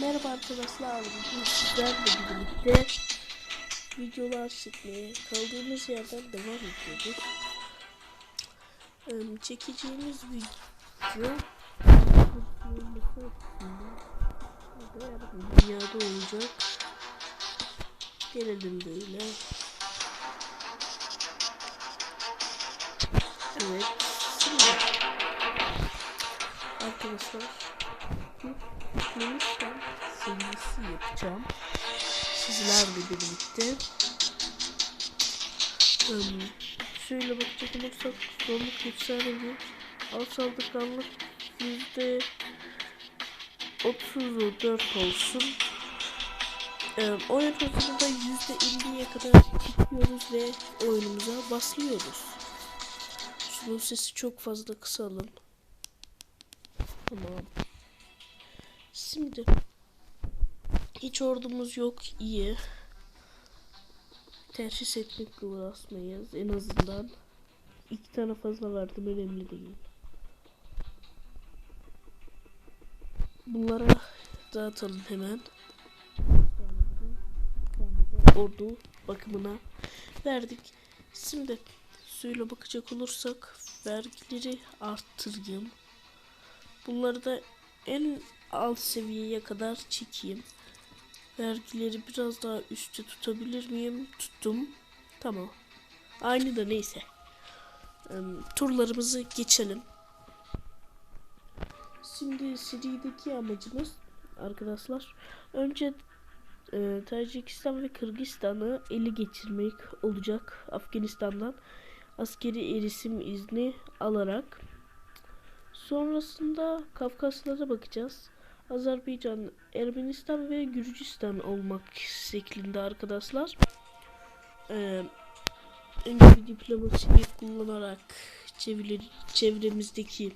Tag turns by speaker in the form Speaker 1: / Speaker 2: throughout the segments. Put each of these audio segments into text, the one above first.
Speaker 1: Merhaba arkadaşlar, bugün sizlerle birlikte videolar çekmeye kaldığımız yerden devam ediyoruz. Ee, çekeceğimiz video dünyada olacak. Gelelim böyle. Evet. Arkadaşlar yapacağım. Sizlerle birlikte. Um, şöyle bakacak olursak zorluk efsanevi alçaldıklarlık yüzde 34 olsun. Um, oyun hızında yüzde 50'ye kadar çıkıyoruz ve oyunumuza başlıyoruz. Şunun sesi çok fazla kısalım. Tamam. Şimdi hiç ordumuz yok iyi. Terhis etmekle uğraşmayız en azından. İki tane fazla verdim önemli değil. Bunlara dağıtalım hemen. Ordu bakımına verdik. Şimdi suyla bakacak olursak vergileri arttırayım. Bunları da en alt seviyeye kadar çekeyim. Vergileri biraz daha üstte tutabilir miyim? Tuttum. Tamam. Aynı da neyse. Turlarımızı geçelim. Şimdi serideki amacımız arkadaşlar önce e, Tacikistan ve Kırgızistan'ı ele geçirmek olacak Afganistan'dan askeri erisim izni alarak Sonrasında Kafkaslara bakacağız. Azerbaycan, Ermenistan ve Gürcistan olmak şeklinde arkadaşlar. Ee, önce diplomasiyi kullanarak çevre, çevremizdeki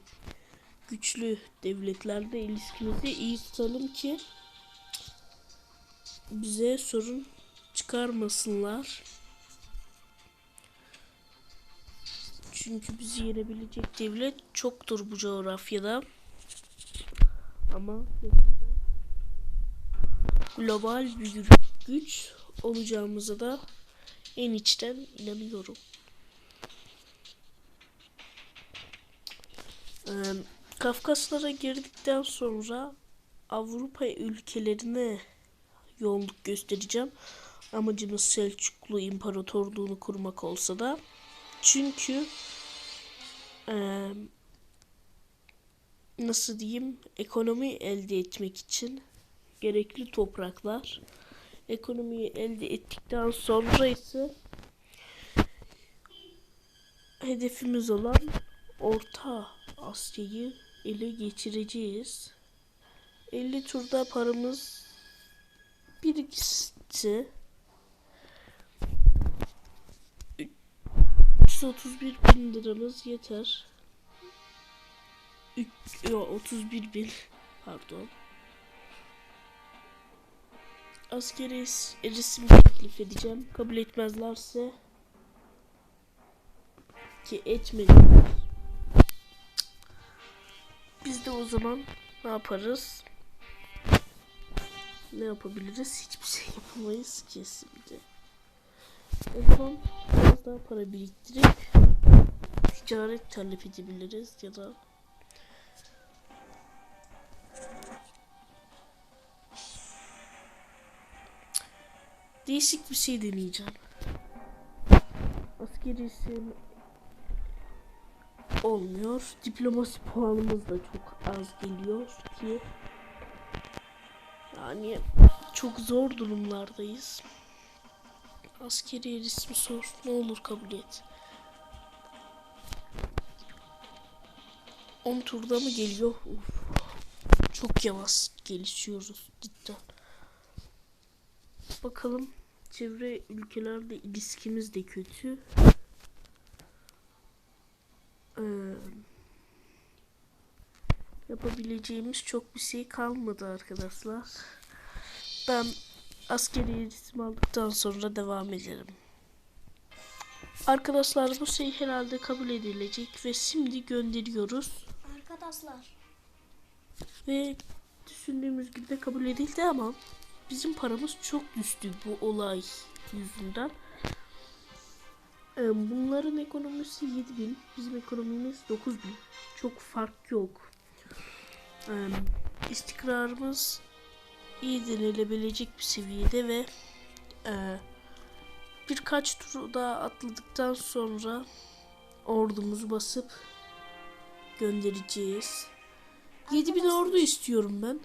Speaker 1: güçlü devletlerle ilişkimizi iyi tutalım ki bize sorun çıkarmasınlar. Çünkü bizi yenebilecek devlet çoktur bu coğrafyada. Ama global bir gü- güç olacağımıza da en içten inanıyorum. Ee, Kafkaslara girdikten sonra Avrupa ülkelerine yolluk göstereceğim. Amacımız Selçuklu İmparatorluğunu kurmak olsa da çünkü eee, nasıl diyeyim ekonomi elde etmek için gerekli topraklar ekonomiyi elde ettikten sonra ise hedefimiz olan Orta Asya'yı ele geçireceğiz. 50 turda paramız birikse 331 bin liramız yeter. Üç, yo, 31 bin pardon. Askeri es- resim teklif edeceğim. Kabul etmezlerse ki etmediler. Biz de o zaman ne yaparız? Ne yapabiliriz? Hiçbir şey yapamayız şimdi. O zaman biraz daha para biriktirip ticaret talep edebiliriz ya da değişik bir şey deneyeceğim. Askeri isim olmuyor. Diplomasi puanımız da çok az geliyor ki yani çok zor durumlardayız. Askeri resmi sor. Ne olur kabul et. 10 turda mı geliyor? Uf. Çok yavaş gelişiyoruz cidden. Bakalım çevre ülkelerle ilişkimiz de kötü. Ee, yapabileceğimiz çok bir şey kalmadı arkadaşlar. Ben askeri eğitim aldıktan sonra devam ederim. Arkadaşlar bu şey herhalde kabul edilecek ve şimdi gönderiyoruz.
Speaker 2: Arkadaşlar
Speaker 1: Ve düşündüğümüz gibi de kabul edildi ama bizim paramız çok düştü bu olay yüzünden. Ee, Bunların ekonomisi 7000, bizim ekonomimiz 9000. Çok fark yok. Ee, İstikrarımız iyi denilebilecek bir seviyede ve e, birkaç tur daha atladıktan sonra ordumuzu basıp göndereceğiz. 7000 ordu istiyorum ben.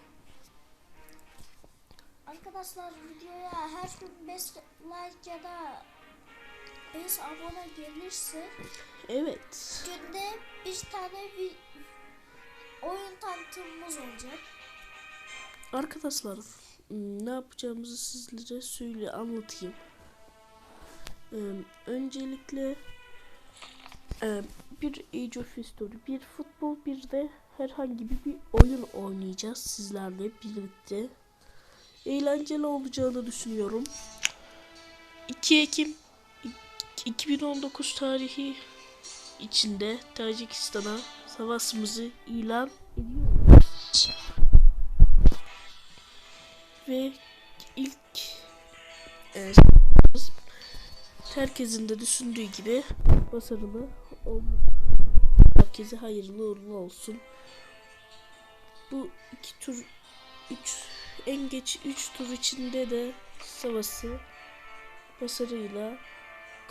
Speaker 2: Arkadaşlar videoya her gün 5 like ya da 5 abone gelirse
Speaker 1: Evet.
Speaker 2: günde bir tane bir oyun tanıtımımız olacak.
Speaker 1: Arkadaşlar ne yapacağımızı sizlere söyle anlatayım. Ee, öncelikle e, bir Age of History, bir futbol, bir de herhangi bir, bir oyun oynayacağız sizlerle birlikte. Eğlenceli olacağını düşünüyorum. 2 Ekim 2019 tarihi içinde Tacikistan'a savaşımızı ilan ediyoruz. Ve ilk e, herkesin de düşündüğü gibi başarılı olmuş. Herkese hayırlı uğurlu olsun. Bu iki tur üç en geç 3 tur içinde de savaşı başarıyla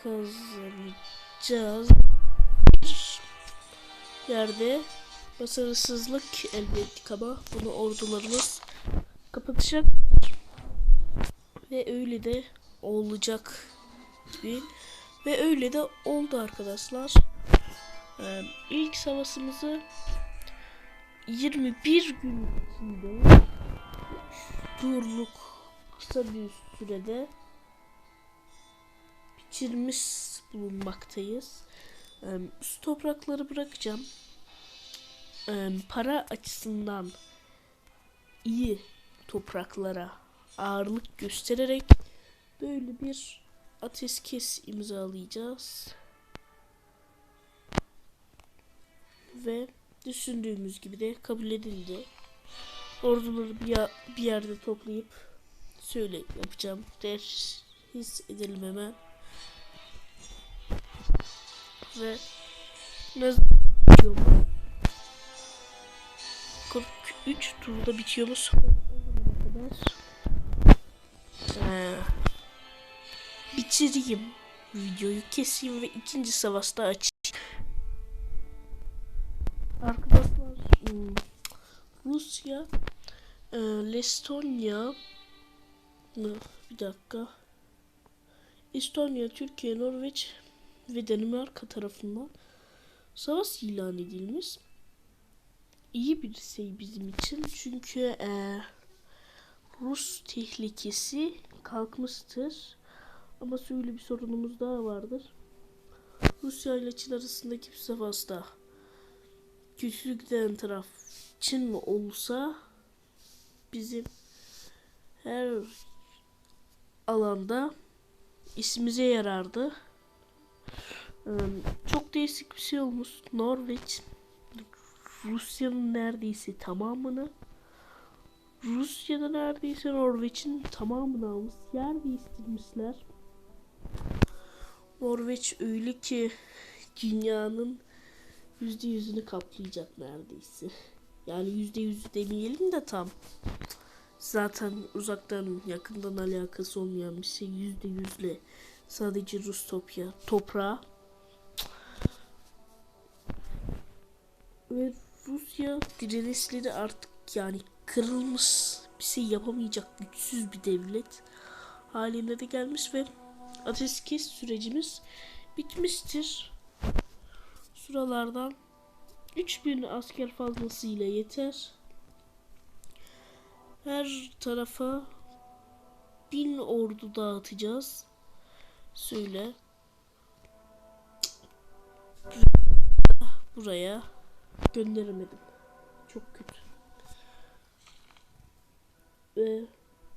Speaker 1: kazanacağız. Yerde başarısızlık elde ettik ama bunu ordularımız kapatacak ve öyle de olacak gibi ve öyle de oldu arkadaşlar. Ee, ilk savaşımızı 21 gün içinde turluk kısa bir sürede bitirmiş bulunmaktayız. Ee, şu toprakları bırakacağım. Para açısından iyi topraklara ağırlık göstererek böyle bir ateşkes imzalayacağız. Ve düşündüğümüz gibi de kabul edildi. Orduları bir, ya- bir yerde toplayıp söyle yapacağım. Terhis edelim hemen. Ve ne zaman bitiyor mu? 43 turda kadar ee, bitireyim videoyu keseyim ve ikinci savaşta açayım. Arkadaşlar hmm, Rusya e, Lestonya mı? bir dakika Estonya, Türkiye, Norveç ve Danimarka tarafından savaş ilan edilmiş. İyi bir şey bizim için çünkü e, Rus tehlikesi kalkmıştır. Ama şöyle bir sorunumuz daha vardır. Rusya ile Çin arasındaki bir savaşta güçlü giden taraf Çin mi olsa bizim her alanda isimize yarardı. Ee, Çok değişik bir şey olmuş. Norveç Rusya'nın neredeyse tamamını Rusya'da neredeyse Norveç'in tamamını almış. Yer değiştirmişler. Norveç öyle ki dünyanın yüzde yüzünü kaplayacak neredeyse. Yani yüzde yüzü demeyelim de tam. Zaten uzaktan yakından alakası olmayan bir şey yüzde yüzle sadece Rus topya, toprağı. Ve Rusya direnişleri artık yani kırılmış bir şey yapamayacak güçsüz bir devlet haline de gelmiş ve ateşkes sürecimiz bitmiştir. Şuralardan 3000 asker fazlasıyla yeter. Her tarafa 1000 ordu dağıtacağız. Söyle. Buraya gönderemedim. Çok kötü. Ve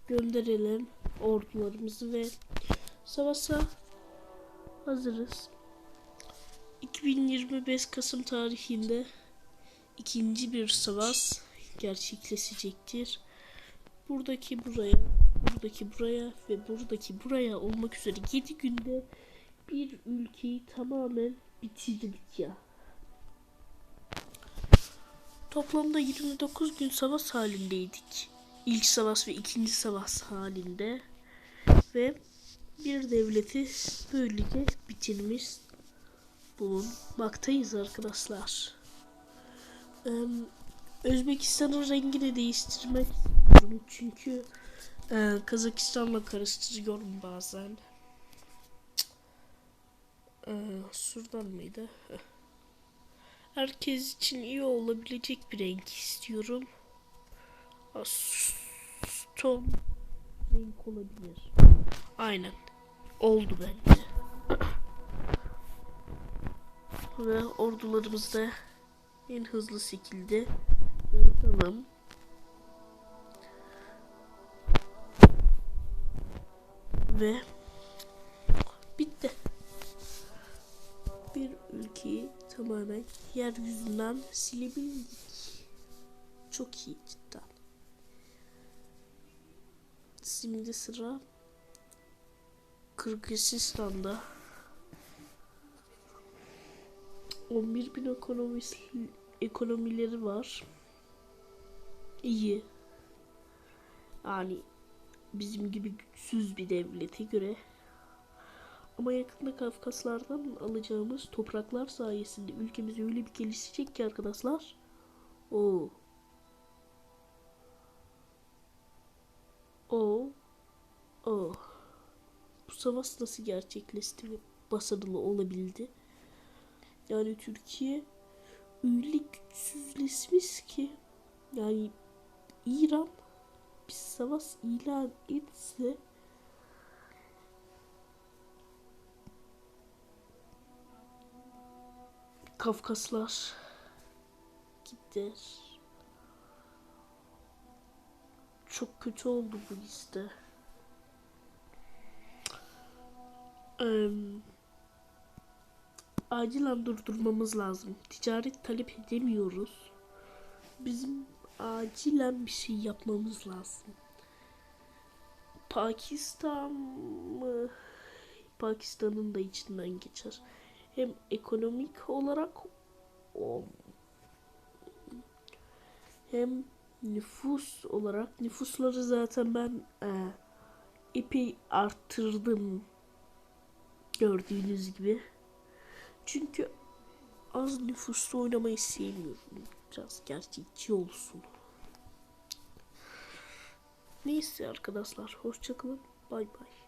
Speaker 1: gönderelim ordularımızı ve savaşa hazırız. 2025 Kasım tarihinde ikinci bir savaş gerçekleşecektir. Buradaki buraya, buradaki buraya ve buradaki buraya olmak üzere 7 günde bir ülkeyi tamamen bitirdik ya. Toplamda 29 gün savaş halindeydik. İlk savaş ve ikinci savaş halinde. Ve bir devleti böylece bitirmiş bulunmaktayız arkadaşlar. Eee, Özbekistan'ın rengini değiştirmek istiyorum çünkü eee, Kazakistan'la karıştırıyorum bazen. Eee, şuradan mıydı? Herkes için iyi olabilecek bir renk istiyorum. Stone renk olabilir. Aynen. Oldu bence. Ve ordularımızı da en hızlı şekilde dağıtalım. Ve bitti. Bir ülkeyi tamamen yeryüzünden silebildik. Çok iyi cidden. Şimdi sıra Kırgızistan'da 11 bin ekonomisi, ekonomileri var. İyi. Yani bizim gibi güçsüz bir devlete göre. Ama yakında Kafkaslardan alacağımız topraklar sayesinde ülkemiz öyle bir gelişecek ki arkadaşlar. O. O. O. Bu savaş nasıl gerçekleşti ve başarılı olabildi? Yani Türkiye öyle güçsüzleşmiş ki yani İran bir savaş ilan etse Kafkaslar gider. Çok kötü oldu bu liste. Eee acilen durdurmamız lazım. Ticaret talep edemiyoruz. Bizim acilen bir şey yapmamız lazım. Pakistan mı? Pakistan'ın da içinden geçer. Hem ekonomik olarak o hem nüfus olarak nüfusları zaten ben e, epey arttırdım gördüğünüz gibi. Çünkü az nüfuslu oynamayı sevmiyorum. Biraz gerçekçi olsun. Neyse arkadaşlar hoşçakalın. Bay bay.